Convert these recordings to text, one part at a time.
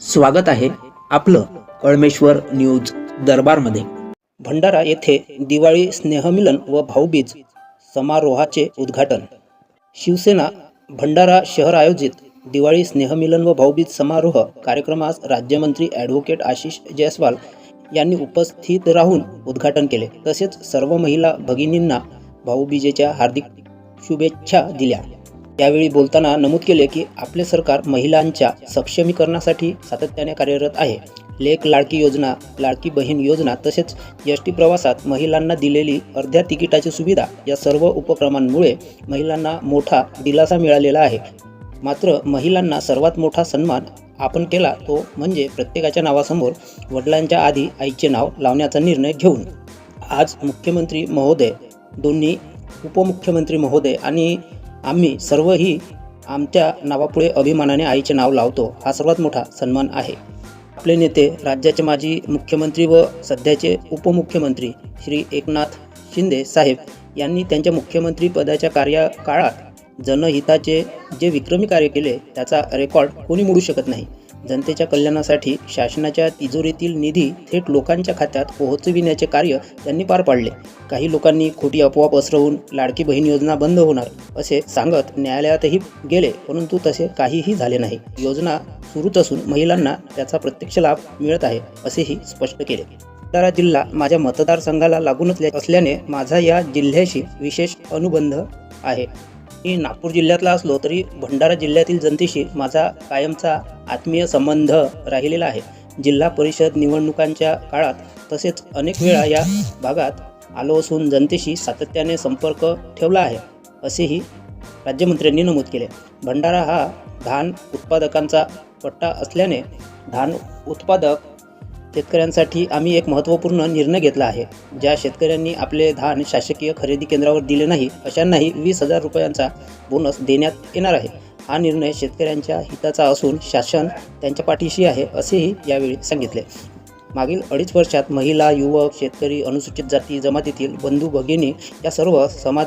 स्वागत आहे आपलं कळमेश्वर न्यूज दरबारमध्ये. भंडारा येथे दिवाळी स्नेहमिलन व भाऊबीज समारोहाचे उद्घाटन. शिवसेना भंडारा शहर आयोजित दिवाळी स्नेहमिलन व भाऊबीज समारोह कार्यक्रमास राज्यमंत्री ॲडव्होकेट आशिष जयस्वाल यांनी उपस्थित राहून उद्घाटन केले. तसेच सर्व महिला भगिनींना भाऊबीजेच्या हार्दिक शुभेच्छा दिल्या. यावेळी बोलताना नमूद केले की आपले सरकार महिलांच्या सक्षमीकरणासाठी सातत्याने कार्यरत आहे. लेख लाडकी योजना लाडकी बहीण योजना तसेच एस टी प्रवासात महिलांना दिलेली अर्ध्या तिकिटाची सुविधा या सर्व उपक्रमांमुळे महिलांना मोठा दिलासा मिळालेला आहे. मात्र महिलांना सर्वात मोठा सन्मान आपण केला तो म्हणजे प्रत्येकाच्या नावासमोर वडिलांच्या आधी आईचे नाव लावण्याचा निर्णय घेऊन. आज मुख्यमंत्री महोदय दोन्ही उपमुख्यमंत्री महोदय आणि आम्ही सर्वही आमच्या नावापुढे अभिमानाने आईचे नाव लावतो. हा सर्वात मोठा सन्मान आहे. आपले नेते राज्याचे माजी मुख्यमंत्री व सध्याचे उपमुख्यमंत्री श्री एकनाथ शिंदे साहेब यांनी त्यांच्या मुख्यमंत्री पदाच्या कार्यकाळात जनहिताचे जे विक्रमी कार्य केले त्याचा रेकॉर्ड कोणी मोडू शकत नाही. जनतेच्या कल्याणासाठी शासनाच्या तिजोरीतील निधी थेट लोकांच्या खात्यात पोहोचविण्याचे कार्य त्यांनी पार पाडले. काही लोकांनी खोटी आपोआप पसरवून लाडकी बहीण योजना बंद होणार असे सांगत न्यायालयातही गेले परंतु तसे काहीही झाले नाही. योजना सुरूच असून महिलांना त्याचा प्रत्यक्ष लाभ मिळत आहे असेही स्पष्ट केले. सातारा जिल्हा माझ्या मतदारसंघाला लागूनच असल्याने माझा या जिल्ह्याशी विशेष अनुबंध आहे. मी नागपूर जिल्ह्यातला असलो तरी भंडारा जिल्ह्यातील जनतेशी माझा कायमचा आत्मीय संबंध राहिलेला आहे. जिल्हा परिषद निवडणुकांच्या काळात तसेच अनेक वेळा या भागात आलो असून जनतेशी सातत्याने संपर्क ठेवला आहे असेही राज्यमंत्र्यांनी नमूद केले. भंडारा हा धान उत्पादकांचा पट्टा असल्याने धान उत्पादक शेतकऱ्यांसाठी आम्ही एक महत्त्वपूर्ण निर्णय घेतला आहे. ज्या शेतकऱ्यांनी आपले धान शासकीय खरेदी केंद्रावर दिले नाही अशांनाही वीस हजार रुपयांचा बोनस देण्यात येणार आहे. हा निर्णय शेतकऱ्यांच्या हिताचा असून शासन त्यांच्या पाठीशी आहे असेही यावेळी सांगितले. मागील अडीच वर्षात महिला युवक शेतकरी अनुसूचित जाती जमातीतील बंधू भगिनी या सर्व समाज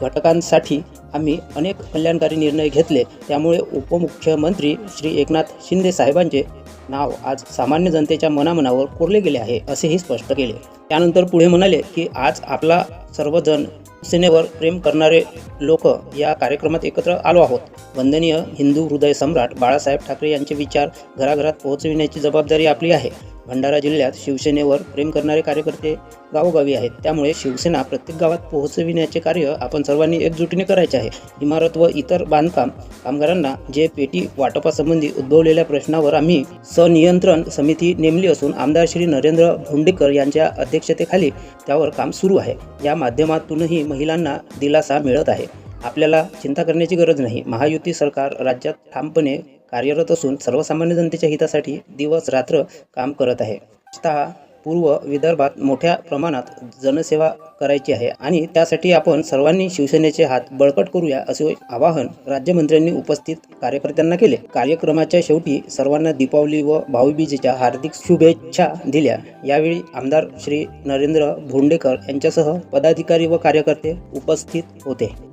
घटकांसाठी आम्ही अनेक कल्याणकारी निर्णय घेतले. त्यामुळे उपमुख्यमंत्री श्री एकनाथ शिंदे साहेबांचे नाव आज सामान्य जनतेच्या मनामनावर कोरले गेले आहे असेही स्पष्ट केले. त्यानंतर पुढे म्हणाले की आज आपला सर्वजण सेनेवर प्रेम करणारे लोक या कार्यक्रमात एकत्र आलो आहोत. वंदनीय हिंदू हृदय सम्राट बाळासाहेब ठाकरे यांचे विचार घराघरात पोहोचविण्याची जबाबदारी आपली आहे. भंडारा जिल्ह्यात शिवसेनेवर प्रेम करणारे कार्यकर्ते गावोगावी आहेत. त्यामुळे शिवसेना प्रत्येक गावात पोहोचविण्याचे कार्य आपण सर्वांनी एकजुटीने करायचे आहे. इमारत व इतर बांधकाम कामगारांना जे पेटी वाटपासंबंधी उद्भवलेल्या प्रश्नावर आम्ही सनियंत्रण समिती नेमली असून आमदार श्री नरेंद्र भोंडेकर यांच्या अध्यक्षतेखाली त्यावर काम सुरू आहे. या माध्यमातूनही महिलांना दिलासा मिळत आहे. आपल्याला चिंता करण्याची गरज नाही. महायुती सरकार राज्यात ठामपणे कार्यरत असून सर्वसामान्य जनतेच्या हितासाठी दिवस रात्र काम करत आहे. विशेषतः पूर्व विदर्भात मोठ्या प्रमाणात जनसेवा करायची आहे आणि त्यासाठी आपण सर्वांनी शिवसेनेचे हात बळकट करूया असे आवाहन राज्यमंत्र्यांनी उपस्थित कार्यकर्त्यांना केले. कार्यक्रमाच्या शेवटी सर्वांना दीपावली व भाऊबीजेच्या हार्दिक शुभेच्छा दिल्या. यावेळी आमदार श्री नरेंद्र भोंडेकर यांच्यासह पदाधिकारी व कार्यकर्ते उपस्थित होते.